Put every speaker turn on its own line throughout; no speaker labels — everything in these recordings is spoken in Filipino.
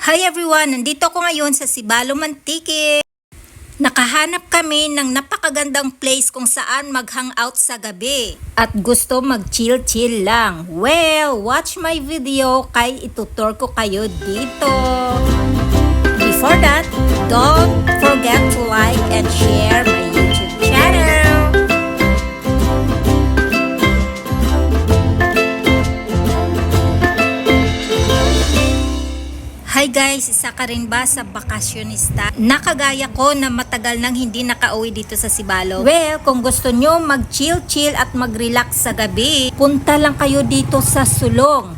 Hi everyone! Nandito ako ngayon sa Sibalo Mantique. Nakahanap kami ng napakagandang place kung saan mag-hangout sa gabi. At gusto mag-chill-chill lang. Well, watch my video kay itutur ko kayo dito. Before that, don't forget to like and share my Hi guys, isa ka rin ba sa bakasyonista? Nakagaya ko na matagal nang hindi nakauwi dito sa Sibalo. Well, kung gusto nyo mag-chill-chill at mag-relax sa gabi, punta lang kayo dito sa Sulong.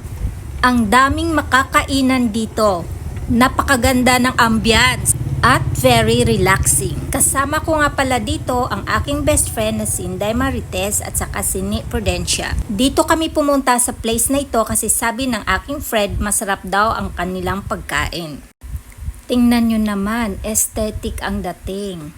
Ang daming makakainan dito. Napakaganda ng ambience at very relaxing. Kasama ko nga pala dito ang aking best friend na si Inday Marites at saka si Ni Prudencia. Dito kami pumunta sa place na ito kasi sabi ng aking friend masarap daw ang kanilang pagkain. Tingnan nyo naman, aesthetic ang dating.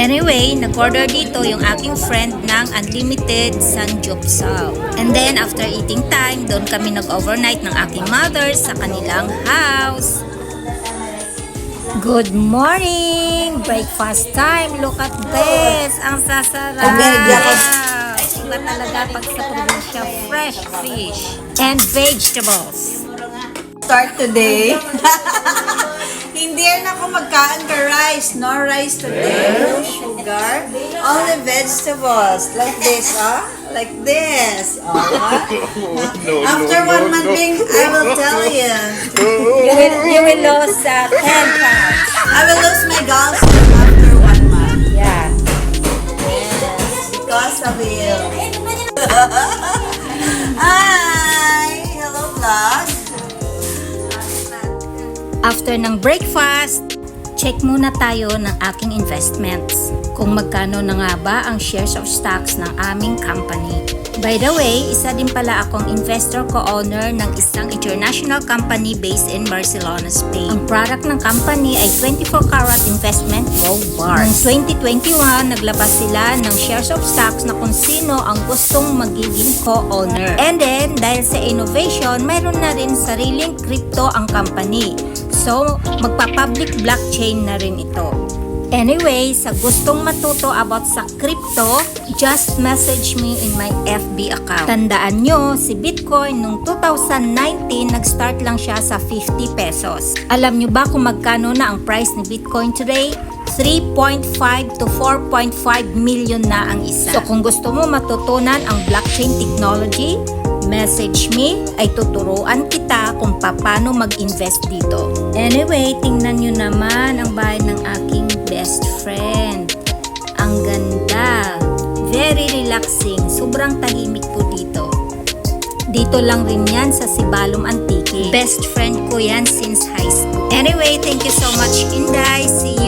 Anyway, nag-order dito yung aking friend ng unlimited sanjupsal. And then, after eating time, doon kami nag-overnight ng aking mother sa kanilang house. Good morning! Breakfast time! Look at this! Ang sasarap! Iba talaga pag sa probinsya, fresh fish and vegetables.
start today. Na ako magkaan ka rice. No rice today. No sugar. Only vegetables. Like this, ah? Like this. Oh, After one month being, I will tell you.
You will, you will lose uh, 10 pounds.
I will lose my gallstone after one month.
Yeah.
Yes, because of you. Hi! Hello, vlog.
After ng breakfast, check muna tayo ng aking investments. Kung magkano na nga ba ang shares of stocks ng aming company. By the way, isa din pala akong investor co-owner ng isang international company based in Barcelona, Spain. Ang product ng company ay 24 karat investment gold bars. Noong 2021, naglabas sila ng shares of stocks na kung sino ang gustong magiging co-owner. And then, dahil sa innovation, mayroon na rin sariling crypto ang company. So, magpa-public blockchain na rin ito. Anyway, sa gustong matuto about sa crypto, just message me in my FB account. Tandaan nyo, si Bitcoin nung 2019, nag-start lang siya sa 50 pesos. Alam nyo ba kung magkano na ang price ni Bitcoin today? 3.5 to 4.5 million na ang isa. So kung gusto mo matutunan ang blockchain technology, message me ay tuturuan kita kung paano mag-invest dito. Anyway, tingnan nyo naman ang bahay ng aking best friend. Ang ganda. Very relaxing. Sobrang tahimik po dito. Dito lang rin yan sa Sibalom Antique. Best friend ko yan since high school. Anyway, thank you so much, Inday.